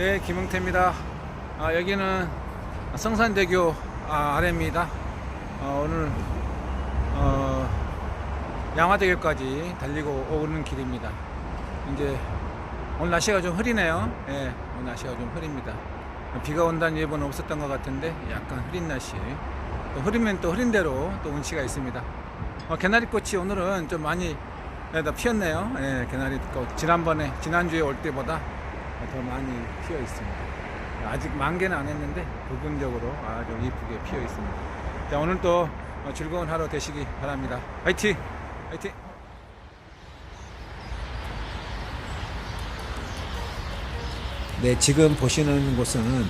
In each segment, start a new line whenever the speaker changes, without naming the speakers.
네, 김흥태입니다. 아, 여기는 성산대교 아, 아래입니다. 어, 오늘 어, 양화대교까지 달리고 오는 길입니다. 이제 오늘 날씨가 좀 흐리네요. 예, 오늘 날씨가 좀 흐립니다. 비가 온다는 예보는 없었던 것 같은데 약간 흐린 날씨. 또 흐리면 또 흐린 대로 또 운치가 있습니다. 어, 개나리꽃이 오늘은 좀 많이 예, 다 피었네요. 예, 개나리꽃 지난번에 지난주에 올 때보다 더 많이 피어 있습니다. 아직 만개는 안 했는데 부분적으로 아주 이쁘게 피어 있습니다. 자, 오늘 또 즐거운 하루 되시기 바랍니다. 화이팅! 화이팅! 네, 지금 보시는 곳은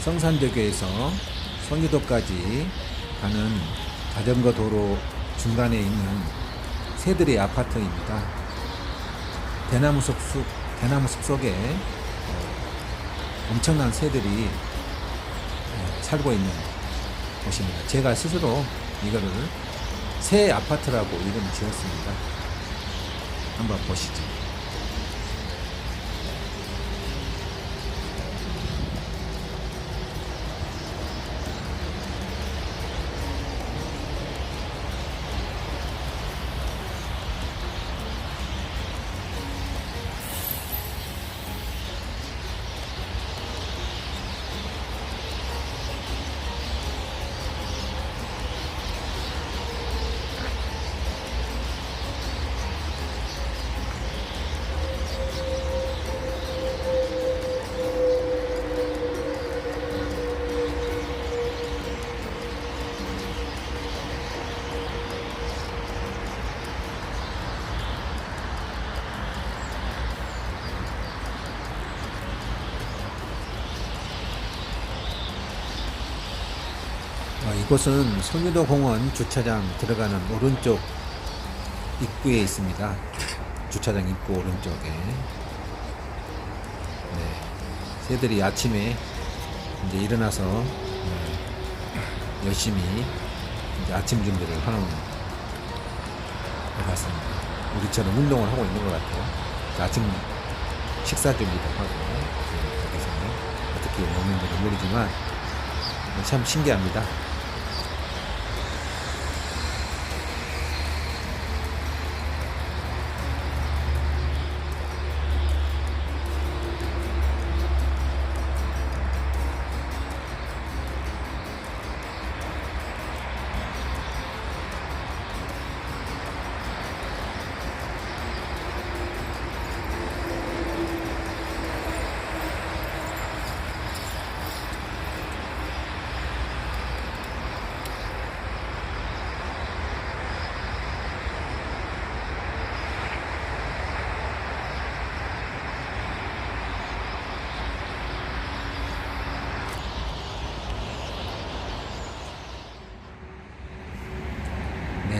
성산대교에서 성유도까지 가는 자전거 도로 중간에 있는 새들의 아파트입니다. 대나무 숲, 숲 대나무 숲 속에 어, 엄청난 새들이 어, 살고 있는 곳입니다. 제가 스스로 이거를 새 아파트라고 이름을 지었습니다. 한번 보시죠. 이곳은 송유도 공원 주차장 들어가는 오른쪽 입구에 있습니다. 주차장 입구 오른쪽에. 네. 새들이 아침에 이제 일어나서 네, 열심히 이제 아침 준비를 하는 것 같습니다. 우리처럼 운동을 하고 있는 것 같아요. 아침 식사 준비도 하고 네, 여기서 어떻게 먹는지는 모르지만 참 신기합니다.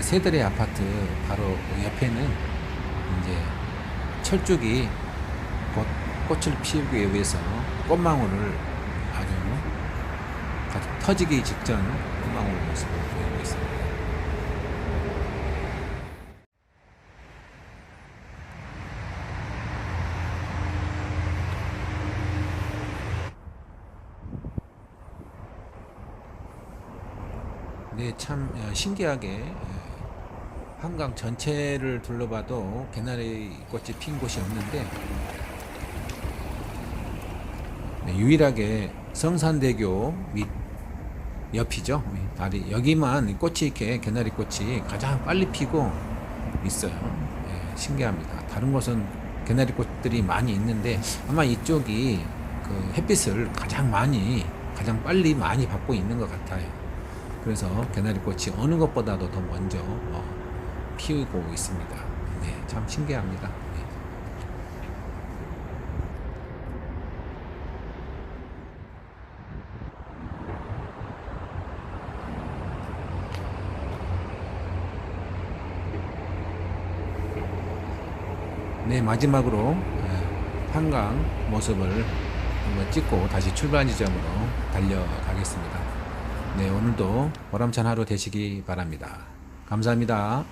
네, 새들의 아파트 바로 그 옆에는 이제 철쭉이 곧 꽃을 피우기 위해서 꽃망울을 아주 아주 터지기 직전 꽃망울 모습을 보이고 있습니다. 네, 참 어, 신기하게 어, 한강 전체를 둘러봐도 개나리 꽃이 핀 곳이 없는데 네, 유일하게 성산대교 밑 옆이죠. 다리 여기만 꽃이 이렇게 개나리 꽃이 가장 빨리 피고 있어요. 예, 신기합니다. 다른 곳은 개나리 꽃들이 많이 있는데 아마 이쪽이 그 햇빛을 가장 많이 가장 빨리 많이 받고 있는 것 같아요. 그래서 개나리 꽃이 어느 것보다도 더 먼저 어, 피우고 있습니다. 네, 참 신기합니다. 네. 네, 마지막으로 예, 한강 모습을 한번 찍고 다시 출발 지점으로 달려가겠습니다. 네, 오늘도 보람찬 하루 되시기 바랍니다. 감사합니다.